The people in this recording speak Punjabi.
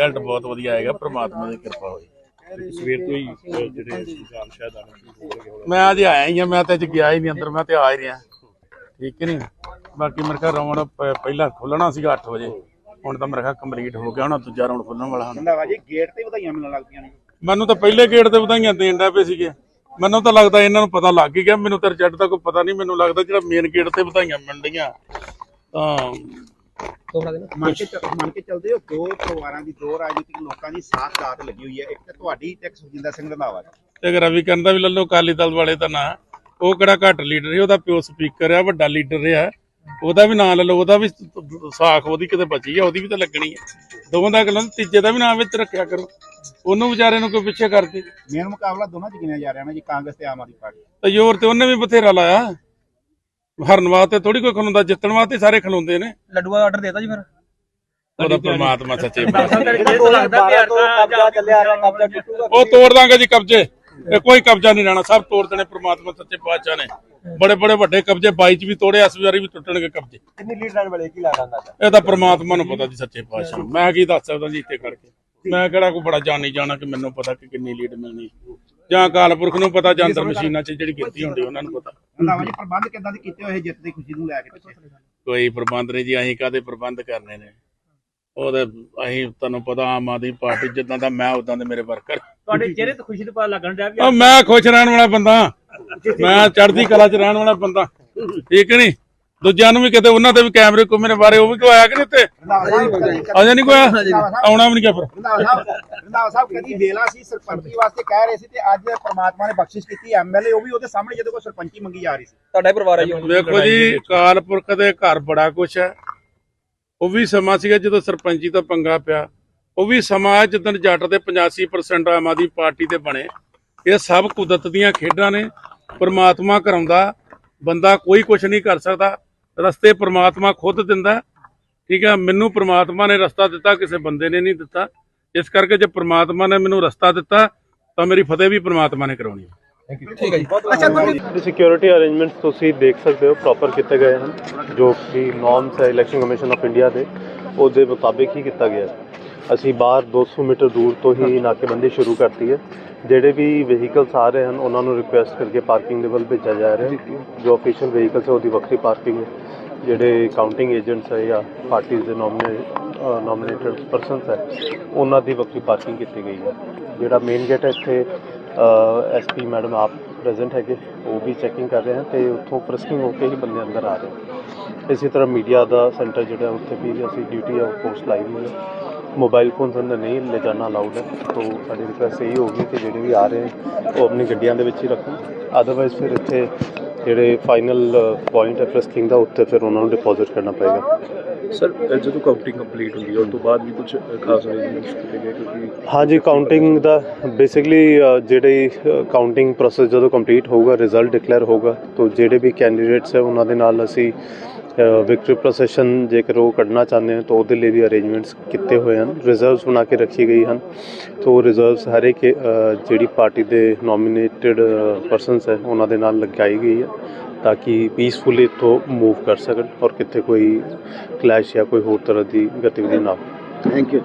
ਰਿਜ਼ਲਟ ਬਹੁਤ ਵਧੀਆ ਆਏਗਾ ਪ੍ਰਮਾਤਮਾ ਦੀ ਕਿਰਪਾ ਹੋਈ। ਸਵੇਰ ਤੋਂ ਹੀ ਜਿਹੜੇ ਨਿਸ਼ਾਨ ਸ਼ਾਇਦ ਆਣੇ ਸ਼ੁਰੂ ਹੋ ਗਏ। ਮੈਂ ਅੱਜ ਆਇਆ ਹੀ ਆ ਮੈਂ ਤਾਂ ਅੱਜ ਗਿਆ ਹੀ ਨਹੀਂ ਅੰਦਰ ਮੈਂ ਤੇ ਆ ਹੀ ਰਿਹਾ। ਠੀਕ ਨਹੀਂ? ਬਾਕੀ ਮੇਰੇ ਖਿਆਲ ਰਾਉਂਡ ਪਹਿਲਾਂ ਖੁੱਲਣਾ ਸੀਗਾ 8 ਵਜੇ। ਹੁਣ ਤਾਂ ਮੇਰੇ ਖਿਆਲ ਕੰਪਲੀਟ ਹੋ ਗਿਆ ਹੁਣ ਦੂਜਾ ਰਾਉਂਡ ਖੁੱਲਣ ਵਾਲਾ ਹੁਣ। ਜੀ ਗੇਟ ਤੇ ਵਧਾਈਆਂ ਮਿਲਣ ਲੱਗਦੀਆਂ ਨੇ। ਮੈਨੂੰ ਤਾਂ ਪਹਿਲੇ ਗੇੜ ਤੇ ਵਧਾਈਆਂ ਦੇਣ ਦਾ ਪਏ ਸੀਗੇ। ਮੈਨੂੰ ਤਾਂ ਲੱਗਦਾ ਇਹਨਾਂ ਨੂੰ ਪਤਾ ਲੱਗ ਹੀ ਗਿਆ ਮੈਨੂੰ ਤਾਂ ਰਿਜ਼ਲਟ ਦਾ ਕੋਈ ਪਤਾ ਨਹੀਂ ਮੈਨੂੰ ਲੱਗਦਾ ਜਿਹੜਾ ਮੇਨ ਗੇੜ ਤੇ ਵਧਾਈਆਂ ਮਿਲ ਰਹੀਆਂ ਤਾਂ ਮੰਨ ਕੇ ਚੱਲ- ਮੰਨ ਕੇ ਚੱਲਦੇ ਹੋ ਦੋ ਪਰਿਵਾਰਾਂ ਦੀ ਦੋ ਰਾਜਨੀਤਿਕ ਲੋਕਾਂ ਦੀ ਸਾਥ ਦਾਤ ਲੱਗੀ ਹੋਈ ਹੈ। ਇੱਕ ਤਾਂ ਤੁਹਾਡੀ ਤੇ ਇੱਕ ਸੁਖਜਿੰਦਰ ਸਿੰਘ ਰੰਧਾਵਾ ਦੀ ਤੇ ਅਗਰ ਰਵੀ ਕਰਨ ਦਾ ਵੀ ਲੱਲੋ ਅਕਾਲੀ ਦਲ ਵਾਲੇ ਦਾ ਨਾਂ ਉਹ ਕਿਹੜਾ ਘੱਟ ਲੀਡਰ ਹੈ? ਉਹਦਾ ਪਿਓ ਸਪੀਕਰ ਆ ਵੱਡਾ ਲੀਡਰ ਆ ਉਹਦਾ ਵੀ ਨਾਂ ਲੈ ਲਓ ਉਹਦਾ ਵੀ ਸਾਖ ਉਹਦੀ ਕਿਤੇ ਬਚੀ ਆ ਉਹਦੀ ਵੀ ਤਾਂ ਲੱਗਣੀ ਹੈ। ਦੋਵਾਂ ਦਾ ਗੱਲਾਂ ਤੀਜੇ ਦਾ ਵੀ ਨਾਂ ਵਿੱਚ ਰੱਖਿਆ ਕਰੋ। ਉਹਨੂੰ ਵਿਚਾਰੇ ਨੂੰ ਕੋਈ ਪਿੱਛੇ ਕਰਦੇ। ਮੇਨ ਮੁਕਾਬਲਾ ਦੋਨਾਂ ਚ ਗਿਣਿਆ ਜਾ ਰਿਹਾ ਨਾ ਜੀ ਕਾਂਗਰਸ ਤੇ ਆਮ ਆਦਮੀ ਪਾਰਟੀ। ਤੇ ਜ਼ੋਰ ਤੇ ਉਹਨੇ ਵੀ ਬਥੇਰਾ ਲਾਇਆ। ਹਰਨ ਵਾਸਤੇ ਥੋੜੀ ਕੋਈ ਖਲੋਂਦਾ ਜਿੱਤਣ ਵਾਸਤੇ ਸਾਰੇ ਖਲੋਂਦੇ ਨੇ। ਲੱਡੂਆ ਦਾ ਆਰਡਰ ਦੇਤਾ ਜੀ ਫਿਰ? ਉਹਦਾ ਪ੍ਰਮਾਤਮਾ ਸੱਚੇ ਲੱਗਦਾ ਪਿਆਰ ਕਬਜ਼ਾ ਚੱਲਿਆ ਰਿਹਾ ਕਬਜ਼ਾ ਟੁੱਟੂਗਾ ਉਹ ਤੋੜ ਦਾਂਗੇ ਜੀ ਕਬਜ਼ੇ। ਇਹ ਕੋਈ ਕਬਜ਼ਾ ਨਹੀਂ ਰਹਿਣਾ ਸਭ ਤੋੜ ਦੇਣੇ ਪ੍ਰਮਾਤਮਾ ਸੱਚੇ ਪਾਤਸ਼ਾਹ ਨੇ। ਬੜੇ ਬੜੇ ਵੱਡੇ ਕਬਜ਼ੇ 22 ਚ ਵੀ ਤੋੜੇ ਇਸ ਵਾਰੀ ਵੀ ਟੁੱਟਣਗੇ ਕਬਜ਼ੇ। ਕਿੰਨੀ ਲੀਡ ਲੈਣ ਵਾਲੇ ਕੀ ਅੰਦਾਜ਼ਾ ਇਹ ਤਾਂ ਪ੍ਰਮਾਤਮਾ ਨੂੰ ਪਤਾ ਜੀ ਸੱਚੇ ਪਾਤਸ਼ਾਹ ਨੂੰ। ਮੈਂ ਕੀ ਦੱਸ ਸਕਦਾ ਜੀ ਇੱਥੇ ਕਰਕੇ ਮੈਂ ਕਿਹੜਾ ਕੋਈ ਬੜਾ ਜਾਣੀ ਜਾਣਾ ਕਿ ਮੈਨੂੰ ਪਤਾ ਕਿ ਕਿੰਨੀ ਲੀਡ ਮਿਲਣੀ। ਜਾਂ ਅਕਾਲ ਪੁਰਖ ਨੂੰ ਪਤਾ ਜਾਂ ਅੰਦਰ ਮਸ਼ੀਨਾਂ 'ਚ ਜਿਹੜੀ ਕੀਤੀ ਹੁੰਦੀ ਉਹਨਾਂ ਨੂੰ ਪਤਾ। ਰੰਧਾਵਾ ਜੀ ਪ੍ਰਬੰਧ ਕਿੱਦਾਂ ਦੇ ਕੀਤੇ ਹੋਏ ਜਿੱਤ ਦੀ ਖੁਸ਼ੀ ਨੂੰ ਲੈ ਕੇ ਪਿੱਛੇ। ਕੋਈ ਪ੍ਰਬੰਧ ਨਹੀਂ ਜੀ ਅਸੀਂ ਕਾਦੇ ਪ੍ਰਬੰਧ ਕਰਨੇ ਨੇ? ਉਹਦੇ ਅਸੀਂ ਤੁਹਾਨੂੰ ਪਤਾ ਆਮ ਆਦਮੀ ਪਾਰਟੀ ਜਿੱਦਾਂ ਦਾ ਮੈਂ ਉਦਾਂ ਦੇ ਮੇਰੇ ਵਰਕਰ। ਤੁਹਾਡੇ ਚਿਹਰੇ ਤੇ ਖੁਸ਼ੀ ਦਾ ਪਤਾ ਲੱਗਣ ਡਿਆ ਵੀ ਮੈਂ ਖੁਸ਼ ਰਹਿਣ ਵਾਲਾ ਬੰਦਾ। ਮੈਂ ਚੜ੍ਹਦੀ ਕਲਾ 'ਚ ਰਹਿਣ ਵਾਲਾ ਬੰਦਾ। ਠੀਕ ਨਹੀਂ? ਦੂਜਿਆਂ ਨੂੰ ਵੀ ਕਿਤੇ ਉਹਨਾਂ ਦੇ ਵੀ ਕੈਮਰੇ ਘੁੰਮਣੇ ਬਾਰੇ ਉਹ ਵੀ ਕੋਈ ਆਇਆ ਕਿ ਨਹੀਂ ਉੱਤੇ? ਅਜੇ ਨਹੀਂ ਕੋਈ ਆਉਣਾ ਵੀ ਨਹੀਂ ਕਿਹਾ ਫਿਰ। ਰੰਧਾਵਾ ਸਾਹਿਬ ਰੰਧਾਵਾ ਸਾਹਿਬ ਕਦੀ ਵੇਲਾ ਸੀ ਸਰਪੰਚੀ ਵਾਸਤੇ ਕਹਿ ਰਹੇ ਸੀ ਤੇ ਅੱਜ ਪ੍ਰਮਾਤਮਾ ਨੇ ਬਖਸ਼ਿਸ਼ ਕੀਤੀ ਐਮਐਲਏ ਉਹ ਵੀ ਉਹਦੇ ਸਾਹਮਣੇ ਜਦੋਂ ਕੋਈ ਸਰਪੰਚੀ ਮੰਗੀ ਜਾ ਰਹੀ ਸੀ। ਤੁਹਾਡਾ ਪਰਿਵਾਰ ਹੈ ਜੀ? ਹੁਣ ਵੇਖੋ ਜੀ ਅਕਾਲ ਪੁਰਖ ਦੇ ਘਰ ਬੜਾ ਕੁਛ ਹੈ। ਉਹ ਵੀ ਸਮਾਂ ਸੀਗਾ ਜਦੋਂ ਸਰਪੰਚੀ ਦਾ ਪੰਗਾ ਪਿਆ। ਉਹ ਵੀ ਸਮਾਂ ਹੈ ਜਦੋਂ ਜੱਟ ਦੇ 85% ਆਮ ਆਦਮੀ ਪਾਰਟੀ ਦੇ ਬਣੇ। ਇਹ ਸਭ ਕੁਦਰਤ ਦੀਆਂ ਖੇਡਾਂ ਨੇ। ਪ੍ਰਮਾਤਮਾ ਕਰਾਉਂਦਾ ਬੰਦਾ ਕੋਈ ਕੁਛ ਨਹੀਂ ਕਰ ਸਕਦਾ। ਰਸਤੇ ਪ੍ਰਮਾਤਮਾ ਖੁਦ ਦਿੰਦਾ। ਠੀਕ ਹੈ ਮੈਨੂੰ ਪ੍ਰਮਾਤਮਾ ਨੇ ਰਸਤਾ ਦਿੱਤਾ ਕਿਸੇ ਬੰਦੇ ਨੇ ਨਹੀਂ ਦਿੱਤਾ। ਇਸ ਕਰਕੇ ਜੇ ਪ੍ਰਮਾਤਮਾ ਨੇ ਮੈਨੂੰ ਰਸਤਾ ਦਿੱਤਾ ਤਾਂ ਮੇਰੀ ਫਤਿਹ ਵੀ ਪ੍ਰਮਾਤਮਾ ਨੇ ਕਰਾਉਣੀ ਹੈ। ਠੀਕ ਹੈ ਜੀ। ਦੀ ਸਿਕਿਉਰਿਟੀ ਅਰੇਂਜਮੈਂਟਸ ਤੁਸੀਂ ਦੇਖ ਸਕਦੇ ਹੋ ਪ੍ਰੋਪਰ ਕੀਤੇ ਗਏ ਹਨ ਜੋ ਕਿ ਨੋਰਮਸ ਹੈ ਇਲੈਕਸ਼ਨ ਕਮਿਸ਼ਨ ਆਫ ਇੰਡੀਆ ਦੇ। ਉਹਦੇ ਮੁਤਾਬਿਕ ਹੀ ਕੀਤਾ ਗਿਆ ਹੈ। ਅਸੀਂ ਬਾਹਰ 200 ਮੀਟਰ ਦੂਰ ਤੋਂ ਹੀ ਨਾਕੇਬੰਦੀ ਸ਼ੁਰੂ ਕਰਤੀ ਹੈ। ਜਿਹੜੇ ਵੀ ਵਹੀਕਲਸ ਆ ਰਹੇ ਹਨ ਉਹਨਾਂ ਨੂੰ ਰਿਕੁਐਸਟ ਕਰਕੇ ਪਾਰਕਿੰਗ ਦੇ ਵੱਲ ਭੇਜਿਆ ਜਾ ਰਿਹਾ ਹੈ। ਜੋ ਅਫੀਸ਼ੀਅਲ ਵਹੀਕਲਸ ਹੈ ਉਹਦੀ ਵੱਖਰੀ ਪਾਰਕਿੰਗ ਹੈ। ਜਿਹੜੇ ਕਾਊਂਟਿੰਗ ਏਜੰਟਸ ਹੈ ਜਾਂ ਪਾਰਟੀਆਂ ਦੇ ਨੋਮੀਨੇਟਡ ਪਰਸਨਸ ਹੈ ਉਹਨਾਂ ਦੀ ਵੱਖਰੀ ਪਾਰਕਿੰਗ ਕੀਤੀ ਗਈ ਹੈ। ਜਿਹੜਾ ਮੇਨ ਗੇਟ ਹੈ ਇੱਥੇ ਐਸਪੀ ਮੈਡਮ ਆਪ ਪ੍ਰੈਜ਼ੈਂਟ ਹੈਗੇ ਉਹ ਵੀ ਚੈਕਿੰਗ ਕਰ ਰਹੇ ਹਨ ਤੇ ਉੱਥੋਂ ਫਰਸਕਿੰਗ ਹੋ ਕੇ ਹੀ ਬੰਦੇ ਅੰਦਰ ਆ ਰਹੇ ਇਸੇ ਤਰ੍ਹਾਂ ਮੀਡੀਆ ਦਾ ਸੈਂਟਰ ਜਿਹੜਾ ਉੱਥੇ ਵੀ ਅਸੀਂ ਡਿਊਟੀ ਆ ਪੋਸਟ ਲਾਈ ਹੋਈ ਹੈ। ਮੋਬਾਈਲ ਫੋਨਸ ਅੰਦਰ ਨਹੀਂ ਲੈ ਜਾਣਾ ਅਲਾਉਡ ਹੈ। ਤੋਂ ਸਾਡੀ ਰਿਕੁਐਸਟ ਇਹੀ ਹੋਗੀ ਕਿ ਜਿਹੜੇ ਵੀ ਆ ਰਹੇ ਉਹ ਆਪਣੀ ਗੱਡੀਆਂ ਦੇ ਵਿੱਚ ਹੀ ਰੱਖਣ। ਅਦਰਵਾਈਜ਼ ਫਿਰ ਇੱਥੇ ਜਿਹੜੇ ਫਾਈਨਲ ਪੁਆਇੰਟ ਹੈ ਫਰਸਕਿੰਗ ਦਾ ਉੱਥੇ ਫਿਰ ਉਹਨਾਂ ਨੂੰ ਡਿਪੋਜ਼ਿਟ ਕਰਨਾ ਪਏਗਾ। ਸਰ ਜਦੋਂ ਕਾਊਂਟਿੰਗ ਕੰਪਲੀਟ ਹੁੰਦੀ ਹੈ ਉਸ ਤੋਂ ਬਾਅਦ ਵੀ ਕੁਝ ਖਾਸ ਅਰੇਂਜਮੈਂਟਸ ਕੀਤੇ ਗਏ ਕਿਉਂਕਿ ਹਾਂਜੀ ਕਾਊਂਟਿੰਗ ਦਾ ਬੇਸਿਕਲੀ ਜਿਹੜੀ ਕਾਊਂਟਿੰਗ ਪ੍ਰੋਸੈਸ ਜਦੋਂ ਕੰਪਲੀਟ ਹੋਊਗਾ ਰਿਜ਼ਲਟ ਡਿਕਲੇਅਰ ਹੋਊਗਾ ਤਾਂ ਜਿਹੜੇ ਵੀ ਕੈਂਡੀਡੇਟਸ ਹੈ ਉਹਨਾਂ ਦੇ ਨਾਲ ਅਸੀਂ ਵਿਕਟਰੀ ਪ੍ਰੋਸੈਸ਼ਨ ਜੇਕਰ ਉਹ ਕੱਢਣਾ ਚਾਹੁੰਦੇ ਹਨ ਤਾਂ ਉਹਦੇ ਲਈ ਵੀ ਅਰੇਂਜਮੈਂਟਸ ਕੀਤੇ ਹੋਏ ਹਨ। ਰਿਜ਼ਰਵਸ ਬਣਾ ਕੇ ਰੱਖੀ ਗਈ ਹਨ। ਤੋਂ ਰਿਜ਼ਰਵਸ ਹਰ ਇੱਕ ਜਿਹੜੀ ਪਾਰਟੀ ਦੇ ਨੋਮੀਨੇਟਡ ਪਰਸਨਸ ਹੈ, ਉਹਨਾਂ ਦੇ ਨਾਲ ਲਗਾਈ ਗਈ ਹੈ, ਤਾਂ ਕਿ ਪੀਸਫੁਲੀ ਤੋਂ ਮੂਵ ਕਰ ਸਕਣ ਔਰ ਕਿਤੇ ਕੋਈ ਕਲੈਸ਼ ਜਾਂ ਕੋਈ ਹੋਰ ਤਰ੍ਹਾਂ ਦੀ ਗਤੀਵਿਧੀ ਨਾ ਹੋ ਥੈਂਕ ਯੂ